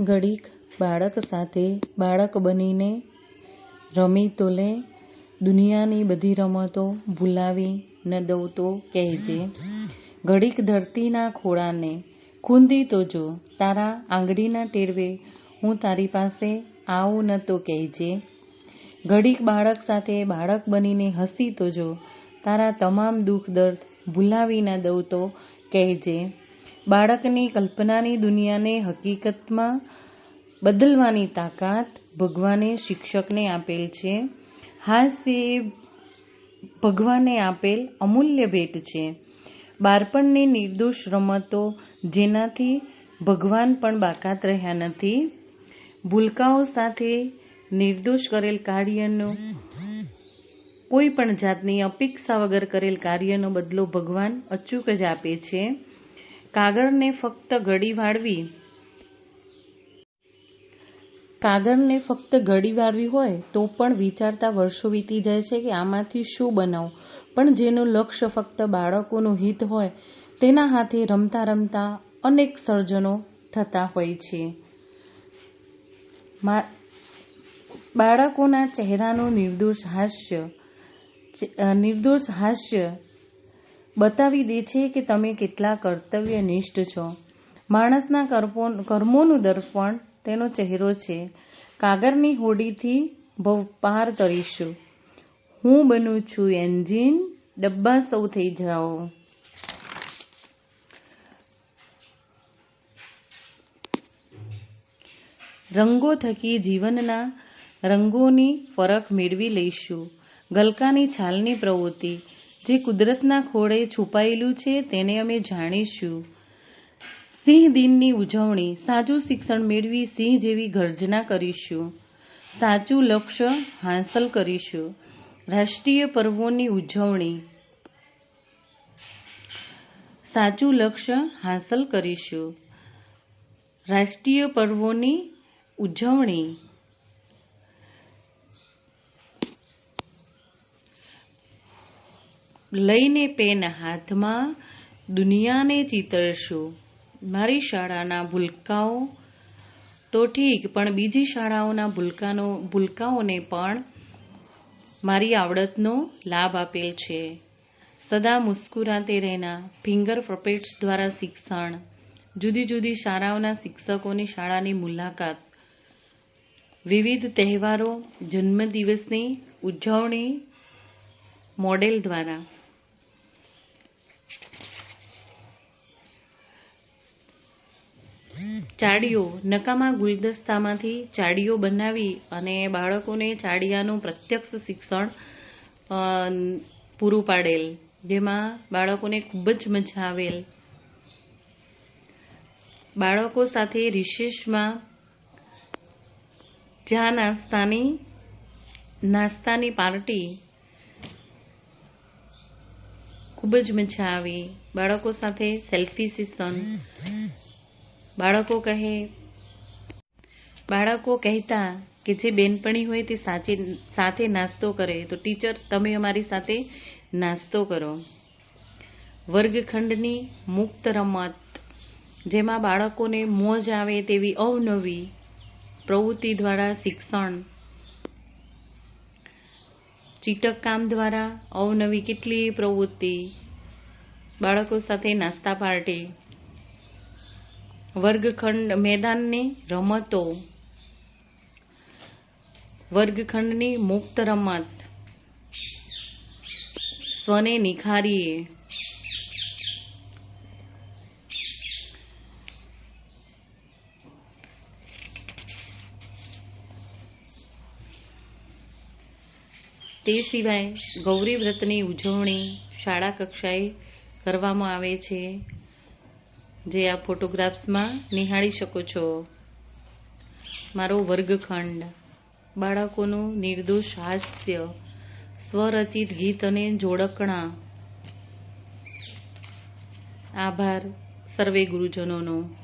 ઘડીક બાળક સાથે બાળક બનીને રમી તો લે, દુનિયાની બધી રમતો ભૂલાવી ન દઉં તો કહેજે. ઘડીક ધરતીના ખોળાને ખૂંદી તો જો, તારા આંગળીના ટેરવે હું તારી પાસે આવું ન તો કહેજે. ઘડીક બાળક સાથે બાળક બનીને હસી તો જો, તારા તમામ દુઃખ દર્દ ભૂલાવી ન દઉં તો કહેજે. બાળકની કલ્પનાની દુનિયાને હકીકતમાં બદલવાની તાકાત ભગવાને શિક્ષકને આપેલ છે. હાસ્ય ભગવાને આપેલ અમૂલ્ય ભેટ છે. બાળપણની નિર્દોષ રમતો જેનાથી ભગવાન પણ બાકાત રહ્યા નથી. ભૂલકાઓ સાથે નિર્દોષ કરેલ કાર્યનો, કોઈ પણ જાતની અપેક્ષા વગર કરેલ કાર્યનો બદલો ભગવાન અચૂક જ આપે છે. કાગળને ફક્ત ઘડી વાળવી. કાગળને ફક્ત ઘડી વાળવી હોય તો પણ વિચારતા વર્ષો વીતી જાય છે કે આમાંથી શું બનાવું. પણ જેનું લક્ષ્ય ફક્ત બાળકોનું હિત હોય, તેના હાથે રમતા રમતા અનેક સર્જનો થતા હોય છે. બાળકોના ચહેરાનું નિર્દોષ હાસ્ય નિર્દોષ હાસ્ય બતાવી દે છે કે તમે કેટલા કર્તવ્યનિષ્ઠ છો. માણસના કર્મોનું દર્પણ તેનો ચહેરો છે. કાગરની હોડીથી ભવ પાર કરીશું. હું બનું છું એન્જિન, ડબ્બા સૌ થઈ જાઓ. રંગો થકી જીવનના રંગોની ફરક મેળવી લઈશું. ગલકાની છાલની પ્રવૃત્તિ. જે કુદરતના ખોળે છુપાયેલું છે તેને અમે જાણીશું. સિંહ દિનની ઉજવણી, સાચું શિક્ષણ મેળવી સિંહ જેવી ગર્જના કરીશું. સાચું લક્ષ્ય હાંસલ કરીશું. રાષ્ટ્રીય પર્વોની ઉજવણી. સાચું લક્ષ્ય હાંસલ કરીશું. રાષ્ટ્રીય પર્વોની ઉજવણી. લઈને પેન હાથમાં દુનિયાને ચિતરશું. મારી શાળાના ભૂલકાઓ તો ઠીક, પણ બીજી શાળાઓના ભૂલકાનો, ભૂલકાઓને પણ મારી આવડતનો લાભ આપેલ છે. સદા મુસ્કુરાતે રહેના ફિંગર પપેટ્સ દ્વારા શિક્ષણ. જુદી જુદી શાળાઓના શિક્ષકોની શાળાની મુલાકાત. વિવિધ તહેવારો, જન્મદિવસની ઉજવણી મોડેલ દ્વારા. ચાડીઓ નકામા ગુલદસ્તામાંથી ચાડીઓ બનાવી અને બાળકોને ચાડિયાનું પ્રત્યક્ષ શિક્ષણ પૂરું પાડેલ, જેમાં બાળકોને ખૂબ જ મજા આવેલ. બાળકો સાથે રિશેષમાં ચા નાસ્તાની નાસ્તાની પાર્ટી ખૂબ જ મજા આવી. બાળકો સાથે સેલ્ફી સેશન. બાળકો કહે, બાળકો કહેતા કે જે બેનપણી હોય તે સાચી, સાથે નાસ્તો કરે. તો ટીચર, તમે અમારી સાથે નાસ્તો કરો. વર્ગખંડની મુક્ત રમત, જેમાં બાળકોને મોજ આવે તેવી અવનવી પ્રવૃત્તિ દ્વારા શિક્ષણ ચીટક કામ દ્વારા અવનવી કેટલી પ્રવૃત્તિ બાળકો સાથે નાસ્તા પાર્ટી વર્ગખંડ મેદાનની રમતો. વર્ગખંડની મુક્ત રમત. સ્વને નિખારીએ. તે સિવાય ગૌરી વ્રતની ઉજવણી શાળા કક્ષાએ કરવામાં આવે છે. જે આ ફોટોગ્રાફ્સમાં નિહાળી શકો છો. મારો વર્ગખંડ, બાળકોનું નિર્દોષ હાસ્ય, સ્વરચિત ગીત અને જોડકણા. આભાર, સર્વે ગુરુજનોનો.